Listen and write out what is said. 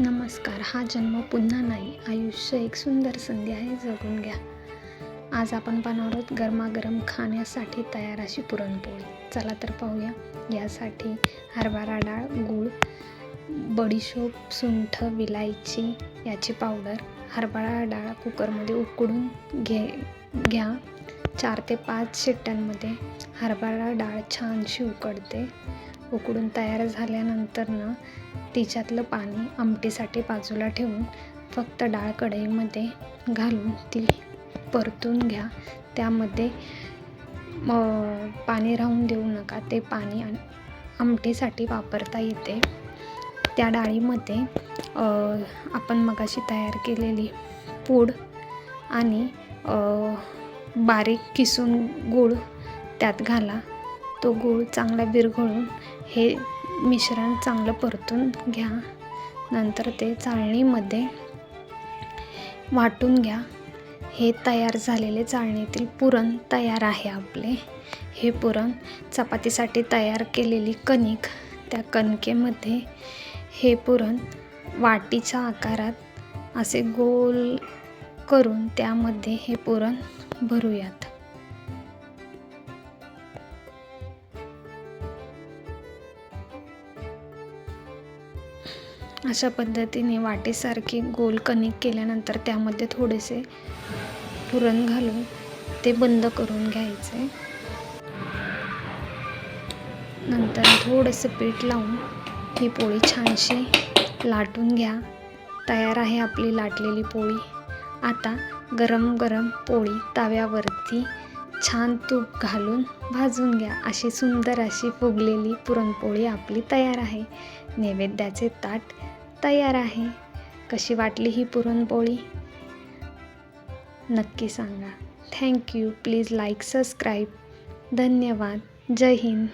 नमस्कार हा जन्म पुन्हा नाही आयुष्य एक सुंदर संधी आहे जगून घ्या. आज आपण बनवणार आहोत गरमागरम खाण्यासाठी तयार अशी पुरणपोळी. चला तर पाहूया. यासाठी हरभरा डाळ गूळ बडीशोप सुंठ विलायची याची पावडर हरभरा डाळ कुकरमध्ये उकडून घे घ्या. चार ते पाच शिट्ट्यांमध्ये हरभरा डाळ छानशी उकडते. उकडून तयार झाल्यानंतरनं तिच्यातलं पाणी आमटीसाठी बाजूला ठेवून फक्त डाळ कढईमध्ये घालून ती परतून घ्या. त्यामध्ये पाणी राहून देऊ नका. ते पाणी आमटीसाठी वापरता येते. त्या डाळीमध्ये आपण मगाशी तयार केलेली पूड आणि बारीक किसून गूळ त्यात घाला. तो गूळ चांगला विरघळून हे मिश्रण चांगलं परतून घ्या. नंतर ते चाळणीमध्ये वाटून घ्या. हे तयार झालेले चाळणीतील पुरण तयार आहे आपले. हे पुरण चपातीसाठी तयार केलेली कणिक त्या कणकेमध्ये हे पुरण वाटीच्या आकारात असे गोल करून त्यामध्ये हे पुरण भरूयात. अशा पद्धतीने वाटेसारखी गोल कणिक केल्यानंतर त्यामध्ये थोडेसे पुरण घालून ते बंद करून घ्यायचे. नंतर थोडंसं पीठ लावून ही पोळी छानशी लाटून घ्या. तयार आहे आपली लाटलेली पोळी. आता गरम गरम पोळी तव्यावरती छान तूप घालून भाजून घ्या. अशी सुंदर अशी फुगलेली पुरणपोळी आपली तयार आहे. नैवेद्याचे ताट तयार आहे. कशी वाटली ही पुरणपोळी? नक्की सांगा. थँक्यू प्लीज लाईक सबस्क्राईब धन्यवाद. जय हिंद.